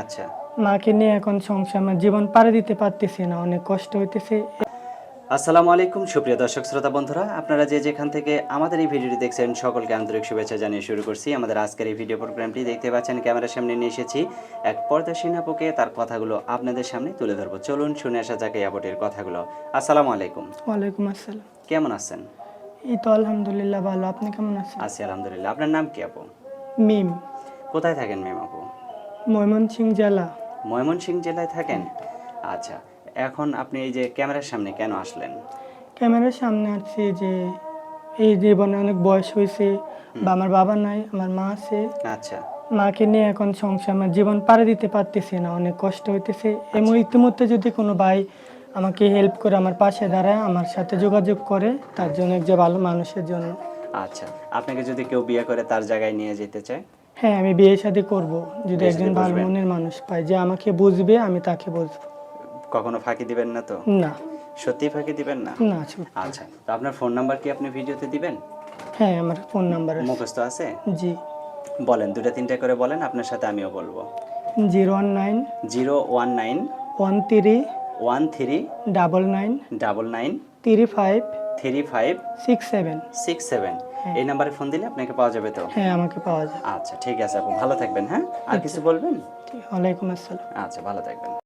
আচ্ছা। মাকে নিয়ে এখন সংসার আমার জীবন পাড়ে দিতে পারতেছি না অনেক কষ্ট হইতেছে। আসসালামু আলাইকুম সুপ্রিয় দর্শক শ্রোতা বন্ধুরা আপনারা যে যেখান থেকে আমাদের এই ভিডিওটি দেখছেন সকলকে আন্তরিক শুভেচ্ছা জানিয়ে শুরু করছি। আমাদের আজকের এই ভিডিও প্রোগ্রামটি দেখতে পাচ্ছেন ক্যামেরার সামনে নিয়ে এসেছি এক পর্দাসীন আপুকে তার কথাগুলো আপনাদের সামনে তুলে ধরবো। চলুন শুনে আসা যাক এই আপুটির কথাগুলো। আসসালামু আলাইকুম। ওয়ালাইকুম আসসালাম। কেমন আছেন? এই তো আলহামদুলিল্লাহ ভালো আপনি কেমন আছেন? আছি আলহামদুলিল্লাহ। আপনার নাম কি আপু? মিম। কোথায় থাকেন ম্যাম আপু? ময়মনসিং জেলা। ময়মনসিংহ জেলায় থাকেন? আচ্ছা এখন আপনি এই যে ক্যামেরার সামনে কেন আসলেন? ক্যামেরার সামনে আসছি যে এই জীবনে অনেক বয়স হয়েছে বা আমার বাবা নাই আমার মা আছে। আচ্ছা। মাকে নিয়ে এখন সংসার আমার জীবন পাড়ে দিতে পারতেছি না অনেক কষ্ট হইতেছে। এবং ইতিমধ্যে যদি কোনো ভাই আমাকে হেল্প করে আমার পাশে দাঁড়ায় আমার সাথে যোগাযোগ করে তার জন্য যে ভালো মানুষের জন্য। আচ্ছা আপনাকে যদি কেউ বিয়ে করে তার জায়গায় নিয়ে যেতে চায়? হ্যাঁ আমি বিয়ে শাদী করব। যদি একজন ভালো মনের মানুষ পাই যে আমাকে বুঝবে আমি তাকে বুঝব। কখনো ফাঁকি দিবেন না তো? না। সত্যি ফাঁকি দিবেন না? না। আচ্ছা তো আপনার ফোন নাম্বার কি আপনি ভিডিওতে দিবেন? হ্যাঁ আমার ফোন নাম্বার আছে। মুখস্থ আছে? জি। বলেন দুটা তিনটা করে বলেন আপনার সাথে আমিও বলব। Zero one nine zero one nine one three one three double nine double nine three five three five six seven. Six seven. এই নাম্বারে ফোন দিলে আপনাকে পাওয়া যাবে তো? হ্যাঁ আমাকে পাওয়া যাবে। আচ্ছা ঠিক আছে আপু ভালো থাকবেন হ্যাঁ? আর কিছু বলবেন? ঠিক, ওয়ালাইকুম আসসালাম। আচ্ছা ভালো থাকবেন।